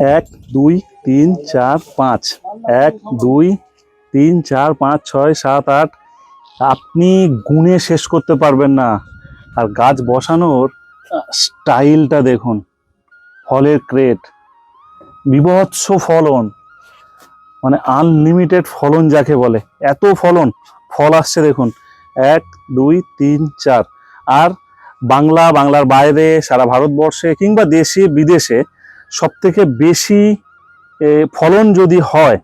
এক, দুই, তিন, চার, পাঁচ। এক, দুই, তিন, চার, পাঁচ, ছয়, সাত, আট। আপনি গুণে শেষ করতে পারবেন না। আর গাছ বসানোর স্টাইলটা দেখুন। ফলের ক্রেট। বিভৎস ফলন। মানে আনলিমিটেড ফলন যাকে বলে। এত ফলন। ফল আসছে দেখুন। এক, দুই, তিন, চার। আর বাংলা, বাংলার বাইরে, সারা ভারতবর্ষে কিংবা দেশে, বিদেশে সব থেকে বেশি এ, ফলন যদি হয়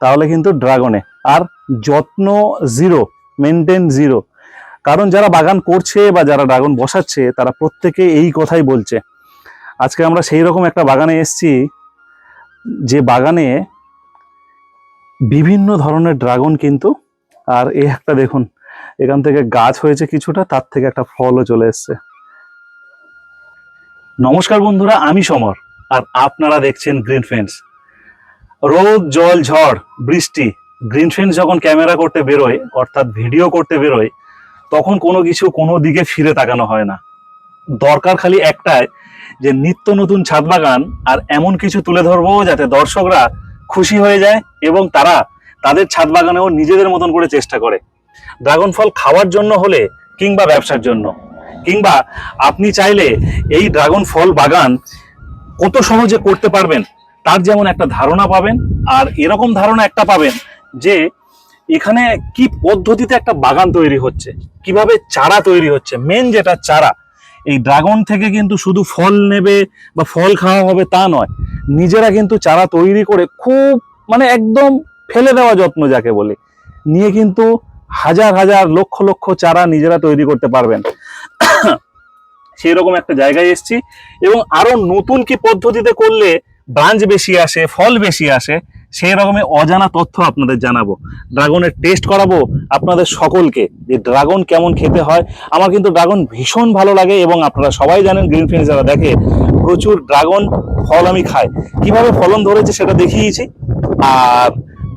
তাহলে কিন্তু ড্রাগনে। আর যত্ন জিরো মেনটেন জিরো কারণ যারা বাগান করছে বা যারা ড্রাগন বসাচ্ছে তারা প্রত্যেকে এই কথাই বলছে। আজকে আমরা সেই রকম একটা বাগানে এসেছি যে বাগানে বিভিন্ন ধরনের ড্রাগন কিন্তু আর এই একটা দেখুন এখান থেকে গাছ হয়েছে কিছুটা তার থেকে একটা ফলও চলে এসছে। নমস্কার বন্ধুরা আমি সমর। আর আপনারা দেখছেন গ্রিন ফেন্স রোদ, জল, ঝড়, বৃষ্টি গ্রিন ফেন্স যখন ক্যামেরা করতে বেরোয়, অর্থাৎ ভিডিও করতে বেরোয়, তখন কোনো কিছু কোনো দিকে ফিরে তাকানো হয় না। দরকার খালি একটাই, যে নিত্য নতুন ছাদ বাগান আর এমন কিছু তুলে ধরবো যাতে দর্শকরা খুশি হয়ে যায় এবং তারা তাদের ছাদ বাগানেও নিজেদের মতন করে চেষ্টা করে। ড্রাগন ফল খাওয়ার জন্য হলে কিংবা ব্যবসার জন্য। কিংবা আপনি চাইলে এই ড্রাগন ফল বাগান কত সহজে করতে পারবেন, তার যেমন একটা ধারণা পাবেন আর এরকম ধারণা একটা পাবেন যে এখানে কি পদ্ধতিতে একটা বাগান তৈরি হচ্ছে, কীভাবে চারা তৈরি হচ্ছে মেন যেটা চারা, এই ড্রাগন থেকে কিন্তু শুধু ফল নেবে বা ফল খাওয়া হবে তা নয়, নিজেরা কিন্তু চারা তৈরি করে খুব মানে একদম ফেলে দেওয়া যত্ন যাকে বলে, নিয়ে কিন্তু হাজার হাজার লক্ষ লক্ষ চারা নিজেরা তৈরি করতে পারবেন। সেই রকম একটা জায়গায় এসেছি। এবং আরও নতুন কি পদ্ধতিতে করলে ব্রাঞ্চ বেশি আসে, ফল বেশি আসে, সেই রকমের অজানা তথ্য আপনাদের জানাব। ড্রাগনের টেস্ট করাবো আপনাদের সকলকে যে ড্রাগন কেমন খেতে হয়। আমার কিন্তু ড্রাগন ভীষণ ভালো লাগে এবং আপনারা সবাই জানেন, গ্রিন ফিনিশ যারা দেখে, প্রচুর ড্রাগন ফল আমি খাই। কীভাবে ফলন ধরেছে সেটা দেখিয়েছি। আর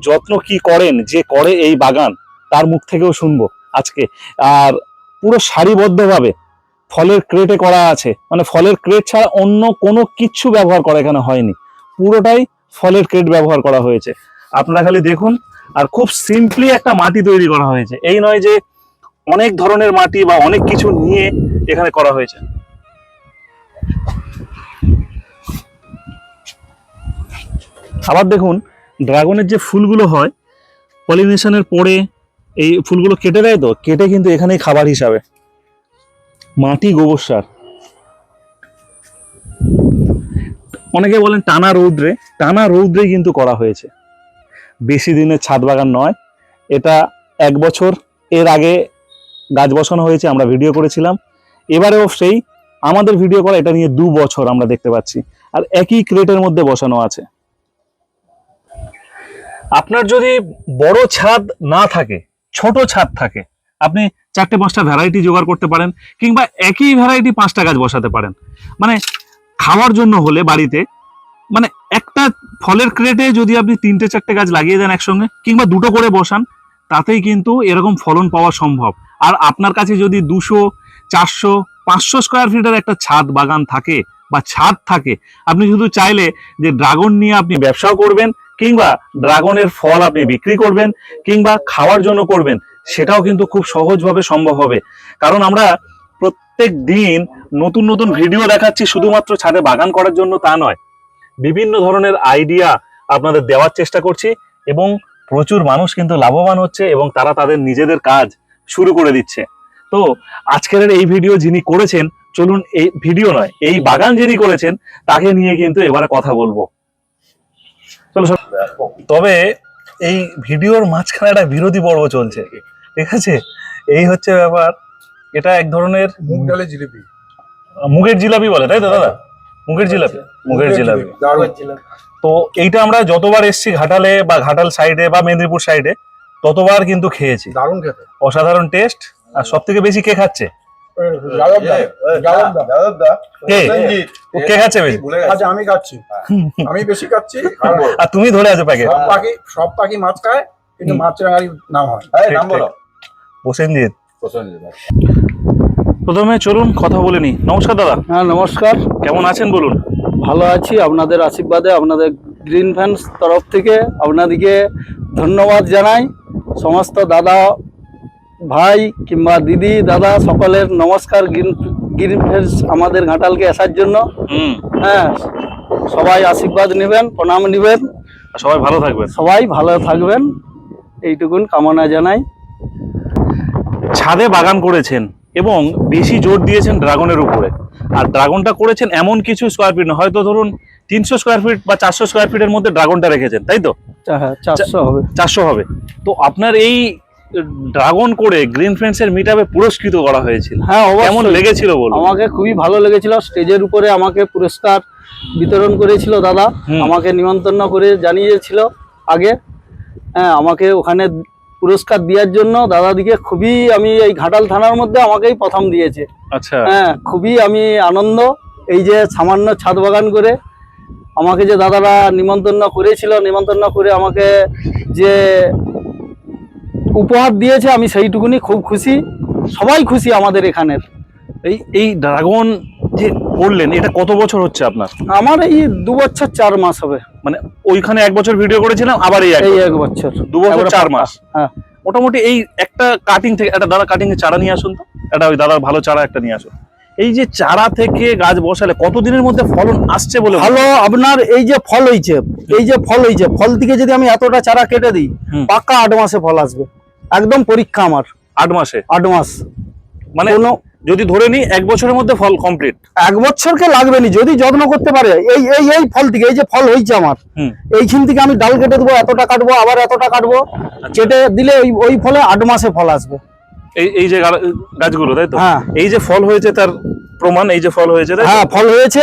যত্ন কি করেন, যে করে এই বাগান, তার মুখ থেকেও শুনব আজকে। আর পুরো সারিবদ্ধভাবে ফলের ক্রেটে করা আছে। মানে ফলের ক্রেট ছাড়া অন্য কোনো কিচ্ছু ব্যবহার করা এখানে হয়নি। পুরোটাই ফলের ক্রেট ব্যবহার করা হয়েছে। আপনারা খালি দেখুন, আর খুব সিম্পলি একটা মাটি তৈরি করা হয়েছে। এই নয় যে অনেক ধরনের মাটি বা অনেক কিছু নিয়ে এখানে করা হয়েছে। আবার দেখুন, ড্রাগনের যে ফুলগুলো হয়, পলিনেশনের পরে এই ফুলগুলো কেটে দেয় তো? কেটে কিন্তু এখানেই খাবার হিসাবে। মাটি গোবর সার। অনেকে বলেন টানা রৌদ্রে। টানা রৌদ্রে কিন্তু করা হয়েছে। বেশি দিনের ছাদ বাগান নয়। এটা এক বছর এর আগে গাছ বসানো হয়েছে, আমরা ভিডিও করেছিলাম। এবারেও সেই আমাদের ভিডিও করা, এটা নিয়ে দু বছর আমরা দেখতে পাচ্ছি। আর একই ক্রেটের মধ্যে বসানো আছে। আপনার যদি বড় ছাদ না থাকে, ছোট ছাদ থাকে আপনি চারটে পাঁচটা ভ্যারাইটি জোগাড় করতে পারেন, কিংবা একই ভ্যারাইটি পাঁচটা গাছ বসাতে পারেন। মানে খাওয়ার জন্য হলে বাড়িতে মানে একটা ফলের ক্রেটে যদি আপনি তিনটে চারটে গাছ লাগিয়ে দেন একসঙ্গে, কিংবা দুটো করে বসান, তাতেই কিন্তু এরকম ফলন পাওয়া সম্ভব। আর আপনার কাছে যদি দুশো, চারশো, পাঁচশো স্কোয়ার ফিটের একটা ছাদ বাগান থাকে, বা ছাদ থাকে, আপনি শুধু চাইলে যে ড্রাগন নিয়ে আপনি ব্যবসাও করবেন, কিংবা ড্রাগনের ফল আপনি বিক্রি করবেন, কিংবা খাওয়ার জন্য করবেন সেটাও কিন্তু খুব সহজভাবে সম্ভব হবে। কারণ আমরা প্রত্যেক দিন নতুন নতুন ভিডিও দেখাচ্ছি শুধুমাত্র ছাদে বাগান করার জন্য তা নয়। বিভিন্ন ধরনের আইডিয়া আপনাদের দেওয়ার চেষ্টা করছি এবং প্রচুর মানুষ কিন্তু লাভবান হচ্ছে এবং তারা তাদের নিজেদের কাজ শুরু করে দিচ্ছে। তো আজকের এই ভিডিও যিনি করেছেন, চলুন এই ভিডিও নয়, এই বাগান যিনি করেছেন, তাকে নিয়ে কিন্তু এবারে কথা বলব। চলো তবে এই ভিডিওর মাঝখানে একটা বিরোধী পর্ব চলছে। ঠিক আছে? এই হচ্ছে ব্যাপার। এটা এক ধরনের মুগ ডালের জিলিপি। মুগের জিলাপি বলে তাই তো দাদা? মুগের জিলাপি। মুগের জিলাপি তো এইটা আমরা যতবার এসছি ঘাটালে বা ঘাটাল সাইডে বা মেদিনীপুর সাইডে ততবার কিন্তু খেয়েছি। দারুণ খেতে। অসাধারণ টেস্ট আর সব থেকে বেশি কে খাচ্ছে? কে? কে খাচ্ছে বেশি? আচ্ছা আমি খাচ্ছি। আমি বেশি খাচ্ছি আর আর তুমি ধরে আছো প্যাকেট? সব পাখি সব পাখি মাছ খায় কিন্তু মাছ রাঙারি নাম হয়। নাম বলো। প্রসেনজিৎ প্রথমে চলুন কথা বলে নি নমস্কার দাদা। হ্যাঁ নমস্কার। কেমন আছেন বলুন? ভালো আছি আপনাদের আশীর্বাদে আপনাদের গ্রিন ফ্যান্স তরফ থেকে আপনাদেরকে ধন্যবাদ জানাই। সমস্ত দাদা ভাই কিংবা দিদি দাদা সকলের নমস্কার গ্রিন গ্রিন ফ্যান্স আমাদের ঘাটালকে আসার জন্য। হ্যাঁ সবাই আশীর্বাদ নেবেন প্রণাম নেবেন। আর সবাই ভালো থাকবেন। সবাই ভালো থাকবেন। এইটুকুন কামনা জানাই। ছাদে বাগান করেছেন এবং বেশি জোর দিয়েছেন ড্রাগনের উপরে। আর ড্রাগনটা করেছেন এমন কিছু স্কোয়ার ফিট না হয়তো ধরুন তিনশো স্কোয়ার ফিট বা চারশো স্কোয়ার ফিটের মধ্যে ড্রাগনটা রেখেছেন তাই তো? হ্যাঁ চারশো হবে। চারশো হবে। তো আপনার এই ড্রাগন করে গ্রিন ফ্রেন্ডসের মিটআপে পুরস্কৃত করা হয়েছিল। হ্যাঁ কেমন লেগেছিল বলুন? আমাকে খুবই ভালো লেগেছিল। স্টেজের উপরে আমাকে পুরস্কার বিতরণ করেছিল দাদা। আমাকে নিমন্ত্রণ করে জানিয়েছিল আগে। হ্যাঁ আমাকে ওখানে পুরস্কার দেওয়ার জন্য দাদাদিকে খুবই আমি এই ঘাটাল থানার মধ্যে আমাকেই প্রথম দিয়েছে। আচ্ছা। হ্যাঁ খুবই আমি আনন্দ। এই যে সামান্য ছাদ বাগান করে আমাকে যে দাদারা নিমন্ত্রণ করেছিল নিমন্ত্রণ করে আমাকে যে উপহার দিয়েছে আমি সেইটুকুনি খুব খুশি। সবাই খুশি আমাদের এখানের। এই এই ড্রাগন যে করলেন এটা কত বছর হচ্ছে আপনার? আমার এই দু বছর চার মাস হবে। মানে ওইখানে এক বছর ভিডিও করেছিলাম আবার এই এক বছর। দু বছর চার মাস। হ্যাঁ। মোটামুটি এই একটা কাটিং থেকে একটা দাদা কাটিং এর চারা নিয়ে আসুন তো। একটা ওই দাদার ভালো চারা একটা নিয়ে আসুন। এই যে চারা থেকে গাছ বসালে কতদিনের মধ্যে ফলন আসছে বলে ভালো আপনার এই যে ফল হইছে এই যে ফল হইছে ফল থেকে যদি আমি এতটা চারা কেটে দিই পাকা আট মাসে ফল আসবে। একদম পরীক্ষা আমার। আট মাসে? আট মাস। মানে কোনো যদি ধরে নিই এক বছরের মধ্যে ফল কমপ্লিট এক বছরকে লাগবে নি যদি যত্ন করতে পারে এই এই এই ফল থেকে এই যে ফল হয়েছে আমার এইখান থেকে আমি ডাল কেটে দেবো এতটা কাটবো আবার এতটা কাটবো কেটে দিলে ওই ওই ফলে আট মাসে ফল আসবে। এই এই যে গাছগুলো তাই তো? হ্যাঁ। এই যে ফল হয়েছে তার প্রমাণ এই যে ফল হয়েছে হ্যাঁ ফল হয়েছে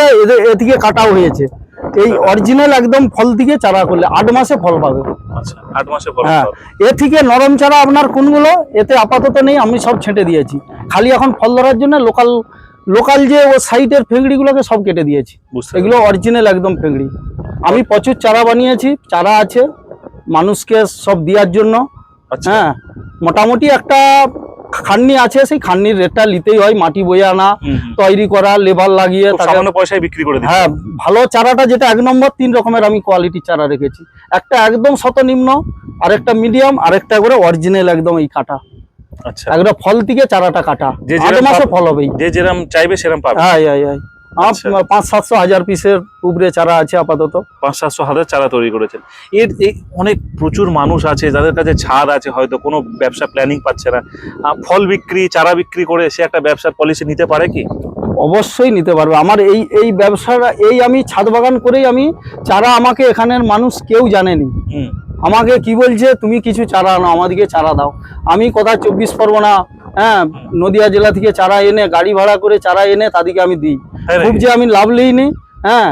এদিকে কাটাও হয়েছে। এই অরিজিনাল একদম ফল থেকে চারা করলে আট মাসে ফল পাবে। আচ্ছা আট মাসে ফল হ্যাঁ। এ থেকে নরম চারা আপনার কোনগুলো? এতে আপাতত নেই আমি সব ছেটে দিয়েছি। খালি এখন ফল ধরার জন্য লোকাল লোকাল যে ও সাইডের ফেংড়িগুলোকে সব কেটে দিয়েছি। এগুলো অরিজিনাল একদম ফেংড়ি। আমি প্রচুর চারা বানিয়েছি চারা আছে। মানুষকে সব দেওয়ার জন্য। আচ্ছা। হ্যাঁ। মোটামুটি একটা খান্নি আছে সেই খান্নির রেটটা নিতেই হয় মাটি বয়ে আনা। তৈরি করা লেবার লাগিয়ে সামান্য পয়সায় বিক্রি করে দিই হ্যাঁ ভালো চারাটা যেটা এক নম্বর তিন রকমের আমি কোয়ালিটি চারা রেখেছি। একটা একদম শতনিম্ন আরেকটা মিডিয়াম আরেকটা করে অরিজিনাল একদম এই কাটা। আচ্ছা। একটা ফল থেকে চারাটা কাটা। যে মাসে ফল হবেই। যে যেরকম চাইবে সেরকম পাবে। হ্যাঁ হ্যাঁ হ্যাঁ। পাঁচ সাতশো হাজার পিসের উপরে চারা আছে আপাতত। পাঁচ সাতশো হাজার চারা তৈরি করেছেন। এর এই অনেক প্রচুর মানুষ আছে যাদের কাছে ছাদ আছে হয়তো কোনো ব্যবসা প্ল্যানিং পাচ্ছে না। ফল বিক্রি চারা বিক্রি করে সে একটা ব্যবসার পলিসি নিতে পারে কি? অবশ্যই নিতে পারবে। আমার এই এই ব্যবসাটা এই আমি ছাদ বাগান করেই আমি চারা আমাকে এখানের মানুষ কেউ জানেনি। আমাকে কি বলছে তুমি কিছু চারা আনো আমাদেরকে চারা দাও। আমি কোথায় চব্বিশ পরগনা হ্যাঁ নদিয়া জেলা থেকে চারা এনে গাড়ি ভাড়া করে চারা এনে তাদেরকে আমি দিই। খুব যে আমি লাভ লইনি হ্যাঁ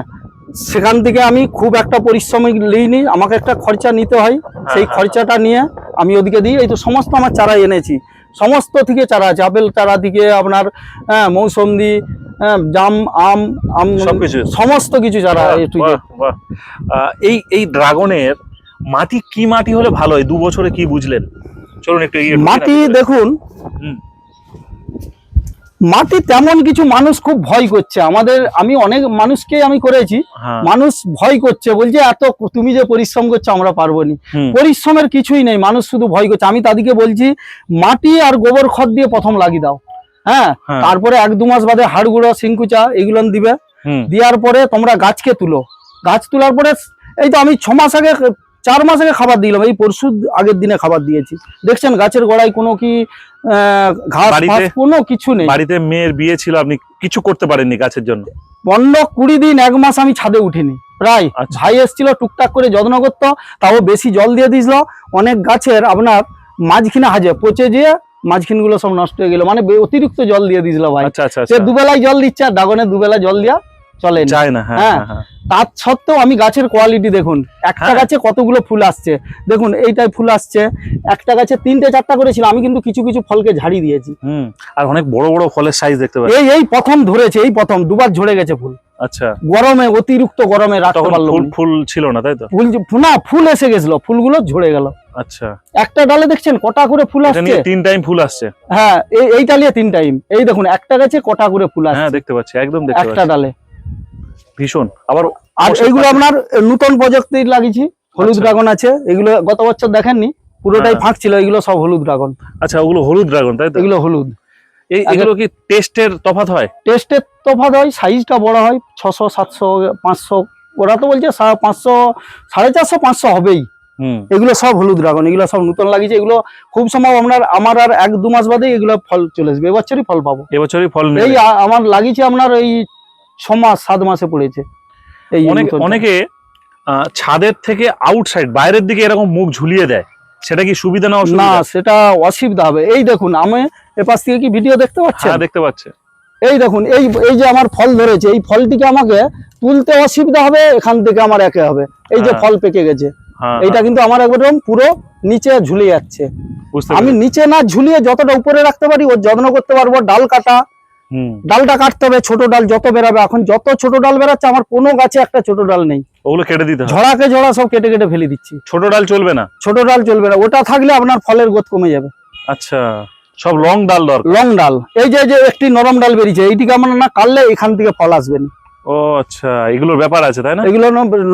সেখান থেকে আমি খুব একটা পরিশ্রমিক লইনি আমাকে একটা খরচা নিতে হয় সেই হ্যাঁ। খরচাটা নিয়ে আমি ওদিকে দিই এই তো সমস্ত আমার চারা এনেছি। সমস্ত থেকে চারা আছে আপেল চারা থেকে আপনার হ্যাঁ মৌসম্বি হ্যাঁ, জাম আম আম। সমস্ত কিছু চারা এই এই ড্রাগনের মাটি কি মাটি হলে ভালো হয়? দু বছরে কি বুঝলেন? চলুন একটু মাটি দেখুন। মাটি তেমন কিছু মানুষ খুব ভয় করছে। আমাদের আমি অনেক মানুষকে আমি করেছি। হ্যাঁ। মানুষ ভয় করছে বলছে এত তুমি যে পরিশ্রম করছ আমরা পারব নি। পরিশ্রমের কিছুই নেই মানুষ শুধু ভয় করছে। আমি তাদেরকে বলছি মাটি আর গোবর খত দিয়ে প্রথম লাগিয়ে দাও। হ্যাঁ? হ্যাঁ। তারপরে এক দু মাস বাদে হাড় গুঁড়ো সিংকুচা এগুলো দিবে। দেওয়ার পরে তোমরা গাছকে তুলো। গাছ তোলার পরে এই তো আমি ছ মাস আগে চার মাস আগে খাবার দিলাম এই পরশু আগের দিনে খাবার দিয়েছি। দেখছেন গাছের গোড়ায় কোনো কি ঘাস কোনো কিছু নেই। বাড়িতে মেয়ের বিয়ে ছিল আপনি কিছু করতে পারেননি গাছের জন্য? পনেরো কুড়ি দিন এক মাস আমি ছাদে উঠিনি প্রায়। আচ্ছা। ভাই এসেছিল টুকটাক করে যত্ন করতো তাও বেশি জল দিয়ে দিয়েছিল। অনেক গাছের আপনার মাঝখিনে হাজে পচে যেয়ে মাঝখিনগুলো সব নষ্ট হয়ে গেল। মানে অতিরিক্ত জল দিয়ে দিয়েছিল ভাই। আচ্ছা আচ্ছা সে দুবেলায় জল দিচ্ছে আর ড্রাগনে দুবেলা জল দিয়া চলে যায় না হ্যাঁ হ্যাঁ। হ্যাঁ, হ্যাঁ। তার সত্ত্বেও আমি গাছের কোয়ালিটি দেখুন একটা হ্যাঁ। গাছে কতগুলো ফুল আসছে। দেখুন এইটাই ফুল আসছে। একটা গাছে তিনটে চারটা করেছিল আমি কিন্তু কিছু কিছু ফলকে ঝাড়ি দিয়েছি। হুম আর অনেক বড় বড় ফলের সাইজ দেখতে পাচ্ছি। এই এই প্রথম ধরেছে এই প্রথম দুবার ঝরে গেছে ফুল। আচ্ছা। গরমে অতিরিক্ত গরমে রাখতে পারল ফুল ফুল ছিল না তাই তো? ফুল যে- না ফুল এসে গেছিল ফুলগুলো ঝরে গেল। আচ্ছা। একটা ডালে দেখছেন কটা করে ফুল আসছে? তিন টাইম ফুল আসছে। হ্যাঁ এই এইটা নিয়ে তিন টাইম এই দেখুন একটা গাছে কটা করে ফুল হ্যাঁ দেখতে পাচ্ছি একদম দেখতে একটা ডালে। ভীষণ। আবার আর এইগুলো আপনার নতুন প্রযুক্তির লাগিয়েছি হলুদ আচ্ছা। ড্রাগন আছে। এগুলো গত বছর দেখেননি পুরোটাই হ্যাঁ। ফাঁক ছিল এগুলো সব হলুদ ড্রাগন। আচ্ছা ওগুলো হলুদ ড্রাগন তাই তো? এগুলো হলুদ। এই এগুলো কি টেস্টের তফাৎ হয়? টেস্টের তফাৎ হয় সাইজটা বড় হয় ছশো সাতশো পাঁচশো ওরা তো বলছে পাঁচশো সাড়ে চারশো পাঁচশো হবেই। হুম। এগুলো সব হলুদ ড্রাগন এগুলো সব নতুন লাগিয়েছে এগুলো খুব সম্ভব আপনার আমার আর এক দু মাস বাদে এগুলো ফল চলে আসবে এবছরই ফল পাবো। এবছরই ফল এই আমার লাগিয়েছে আপনার এই ছ মাস সাত মাসে পড়েছে এই অনেকে ছাদের থেকে আউটসাইড বাইরের দিকে এরকম মুখ ঝুলিয়ে দেয়। সেটা কি সুবিধা না না সেটা অসুবিধা হবে। এই দেখুন আমি এপাশ থেকে কি ভিডিও দেখতে পাচ্ছেন? হ্যাঁ দেখতে পাচ্ছে। এই দেখুন এই এই যে আমার ফল ধরেছে এই ফলটিকে আমাকে তুলতে অসুবিধা হবে এখান থেকে আমার একে হবে। এই যে হ্যাঁ। ফল পেকে গেছে। হ্যাঁ এইটা কিন্তু আমার একদম পুরো নিচে ঝুলে যাচ্ছে। আমি নিচে না ঝুলিয়ে যতটা উপরে রাখতে পারি ওর যত্ন করতে পারব ডাল কাটা ডালটা কাটতে হবে ছোট ডাল যত বেরাবে এখন যত ছোট ডাল বেরাচ্ছে আমার কোনো গাছে একটা ছোট ডাল নেই। ওগুলো কেটে দিতে হবে। ঝড়াকে ঝড়া সব কেটে কেটে ফেলে দিচ্ছি। ছোট ডাল চলবে না? ছোট ডাল চলবে না ওটা থাকলে আপনার ফলের গোত কমে যাবে। আচ্ছা সব লং ডাল দরকার। লং ডাল এই যে যে একটি নরম ডাল বেরিয়েছে এইটিকে আমরা না কাটলে এখান থেকে ফল আসবে না। ও আচ্ছা এগুলোর ব্যাপার আছে তাই না? এগুলো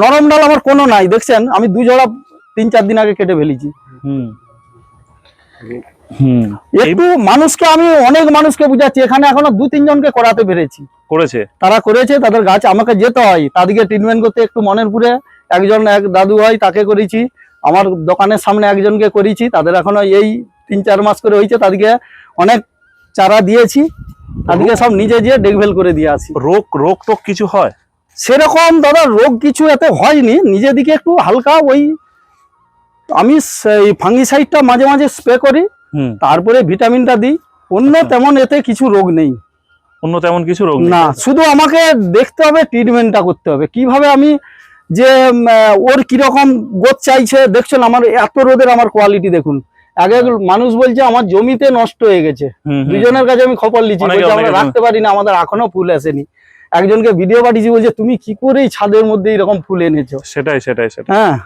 নরম ডাল আমার কোনো নাই দেখছেন? আমি দু জোড়া তিন চার দিন আগে কেটে ফেলেছি। হুম। একটু মানুষকে আমি অনেক মানুষকে বুঝাচ্ছি এখানে এখনও দু তিনজনকে করাতে পেরেছি। করেছে? তারা করেছে তাদের গাছ আমাকে যেতে হয়। তাদেরকে ট্রিটমেন্ট করতে একটু মনের পুরে একজন এক দাদু হয় তাকে করেছি। আমার দোকানের সামনে একজনকে করেছি তাদের এখনও এই তিন চার মাস করে হয়েছে তাদেরকে অনেক চারা দিয়েছি। তাদেরকে সব নিজে যেয়ে দেখভেল করে দিয়ে আসি। রোগ রোগ তো কিছু হয়। সেরকম দাদা রোগ কিছু এতে হয়নি। নিজের দিকে একটু হালকা ওই আমি সেই ফাঙ্গিসাইডটা মাঝে মাঝে স্প্রে করি। তারপরে ভিটামিনটা দিই। অন্য আচ্ছা। তেমন এতে কিছু রোগ নেই। অন্য তেমন কিছু রোগ না শুধু আমাকে দেখতে হবে ট্রিটমেন্টটা করতে হবে। কীভাবে আমি যে ওর কীরকম গোদ চাইছে দেখছেন আমার এত রোদের আমার কোয়ালিটি দেখুন। আগে মানুষ বলছে আমার জমিতে নষ্ট হয়ে গেছে। দুজনের কাছে আমি খবর অনেকে- আমরা রাখতে পারি না আমাদের এখনও ফুল আসেনি। একজনকে ভিডিও পাঠিয়েছি বলছে তুমি কি করে ছাদের মধ্যে এরকম ফুল এনেছো? সেটাই সেটাই সেটাই। হ্যাঁ।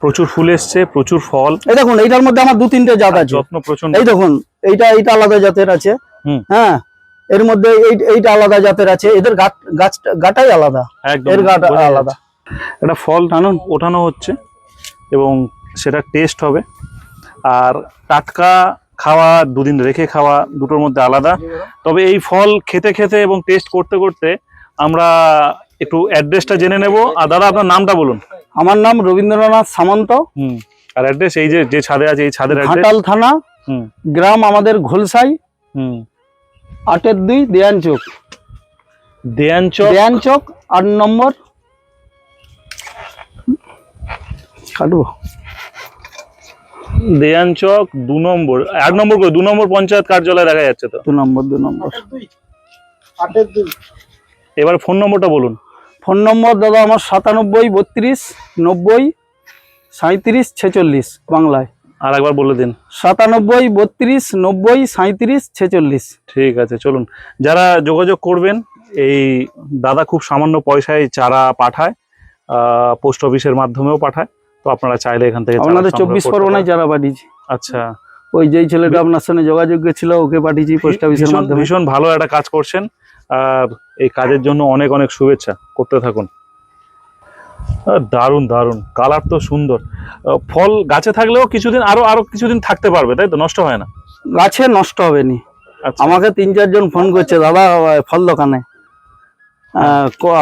প্রচুর ফুল এসছে প্রচুর ফল। এই দেখুন এইটার মধ্যে আমার দু তিনটে জাত আছে। যত্ন প্রচণ্ড। এই দেখুন এইটা এইটা আলাদা জাতের আছে। হ্যাঁ এর মধ্যে এই- এইটা আলাদা জাতের আছে। এদের গাছ গাছটা গাটাই আলাদা। এর গাটা আলাদা। একটা ফল টানুন ওঠানো হচ্ছে এবং সেটা টেস্ট হবে। আর টাটকা খাওয়া দুদিন রেখে খাওয়া দুটোর মধ্যে আলাদা। তবে এই ফল খেতে খেতে এবং টেস্ট করতে করতে আমরা একটু অ্যাড্রেসটা জেনে নেব। আর দাদা আপনার নামটা বলুন। আমার নাম রবীন্দ্রনাথ সামন্ত। হুম আর অ্যাড্রেস এই যে যে ছাদে আছে এই ছাদের অ্যাড্রেস ঘাটাল থানা হুম। গ্রাম আমাদের ঘোলসাই হুম। আটের দুই দেয়ান চোক। দেয়ান চক? দেয়ান চোক আট নম্বর। কাটবো? দেয়ান চক দু নম্বর এক নম্বর করে দু নম্বর পঞ্চায়েত কার্যালয় দেখা যাচ্ছে তো? দু নম্বর দু নম্বর। এবার ফোন নম্বরটা বলুন। ফোন নম্বর দাদা আমার সাতানব্বই বত্রিশ নব্বই সাঁত্রিশ ছেচল্লিশ বাংলায়। আর একবার বলে দিন। সাতানব্বই বত্রিশ নব্বই সাঁত্রিশ ছেচল্লিশ। ঠিক আছে চলুন। যারা যোগাযোগ করবেন এই দাদা খুব সামান্য পয়সায় চারা পাঠায় পোস্ট অফিসের মাধ্যমেও পাঠায় তো আপনারা চাইলে এখান থেকে আপনাদের চব্বিশ পরগনায়। যারা পাঠিয়েছি। আচ্ছা। ওই যেই ছেলেটা আপনার সঙ্গে যোগাযোগ ছিল ওকে পাঠিয়েছি পোস্ট অফিসের মাধ্যমে। ভীষণ ভালো একটা কাজ করছেন। এই কাজের জন্য অনেক অনেক শুভেচ্ছা। করতে থাকুন। দারুণ দারুণ। কালার তো সুন্দর। ফল গাছে থাকলেও কিছুদিন আরও আরও কিছুদিন থাকতে পারবে তাই তো? নষ্ট হয় না? গাছে নষ্ট হবে নি আচ্ছা। আমাকে তিন চারজন ফোন করছে দাদা ফল দোকানে।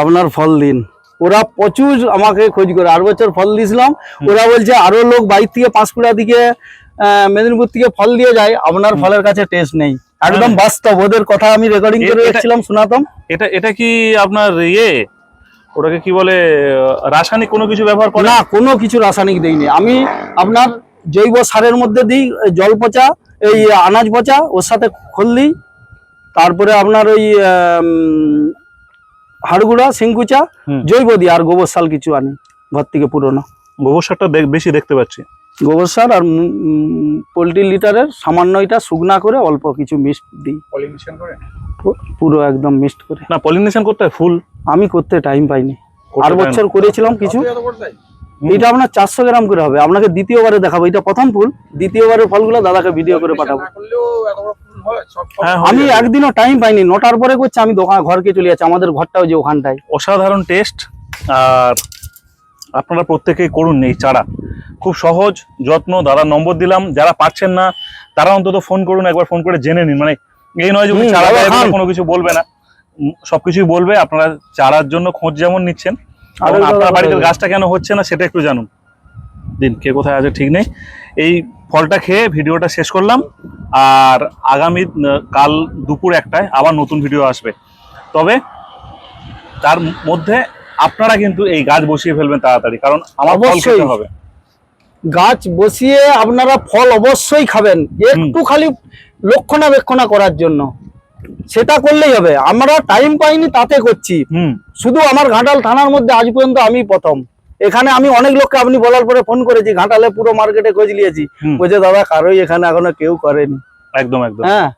আপনার ফল দিন। ওরা প্রচুর আমাকে খোঁজ করে। আর বছর ফল দিয়েছিলাম ওরা বলছে আরও লোক বাইর থেকে পাঁশকুড়া দিকে মেদিনীপুর থেকে ফল দিয়ে যায় আপনার ফলের কাছে টেস্ট নেই। একদম হ্যাঁ। বাস্তব ওদের কথা আমি রেকর্ডিং করে রেখেছিলাম শোনাতাম। এটা এটা কি আপনার ইয়ে? ওটাকে কি বলে রাসায়নিক কোনো কিছু ব্যবহার করে? না কোনো কিছু রাসায়নিক দেইনি। আমি আপনার জৈব সারের মধ্যে দিই জল পচা এই আনাজ পচা ওর সাথে খোল তারপরে আপনার ওই হাড়গুড়া সিংকুচা জৈব দিই আর গোবর সাল কিছু আনি ঘর থেকে পুরোনো। গোবর সারটা বেশি দেখতে পাচ্ছি। গোবর সার আর পোলট্রি লিটারের সামান্য এটা শুকনা করে অল্প কিছু মিক্সড দিই। পলিমিশন করে? পুরো একদম মিক্সড করে। না পলিনেশন করতে হয় ফুল? আমি করতে টাইম পাইনি। আর বছর করেছিলাম কিছু। এটা আপনার চারশো গ্রাম করে হবে। আপনাকে দ্বিতীয়বারে দেখাবো। এটা প্রথম ফুল। দ্বিতীয়বারের ফলগুলো দাদাকে ভিডিও করে পাঠাবো। হয় হ্যাঁ, আমি একদিনও টাইম পাইনি। নটার পরে করছি আমি দোকান ঘরকে চলে যাচ্ছি। আমাদের ঘরটাও যে ওখানটায়। অসাধারণ টেস্ট আর আপনারা প্রত্যেকেই করুন এই চারা। খুব সহজ যত্ন দাদার নম্বর দিলাম। যারা পাচ্ছেন না তারা অন্তত ফোন করুন একবার ফোন করে জেনে নিন। মানে এই নয় যে উনি চারা খান। কোনো কিছু বলবে না। সবকিছুই বলবে আপনারা চারার জন্য খোঁজ যেমন নিচ্ছেন। আরও আপনার বাড়িতে গাছটা কেন হচ্ছে না সেটা একটু জানুন। দিন কে কোথায় আছে ঠিক নেই। এই ফলটা খেয়ে ভিডিওটা শেষ করলাম। আর আগামী কাল দুপুর একটায় আবার নতুন ভিডিও আসবে। তবে তার মধ্যে আপনারা কিন্তু এই গাছ বসিয়ে ফেলবেন তাড়াতাড়ি কারণ আমার ফল অবশ্যই। খেতে হবে। গাছ বসিয়ে আপনারা ফল অবশ্যই খাবেন একটু খালি লক্ষণাবেক্ষণা করার জন্য। সেটা করলেই হবে। আমরা টাইম পাইনি তাতে করছি। শুধু আমার ঘাটাল থানার মধ্যে আজ পর্যন্ত আমি প্রথম। এখানে আমি অনেক লোককে আপনি বলার পরে ফোন করেছি ঘাটালে পুরো মার্কেটে খোঁজ নিয়েছি। বলছে দাদা কারোই এখানে এখনও কেউ করেনি। একদম একদম। হ্যাঁ।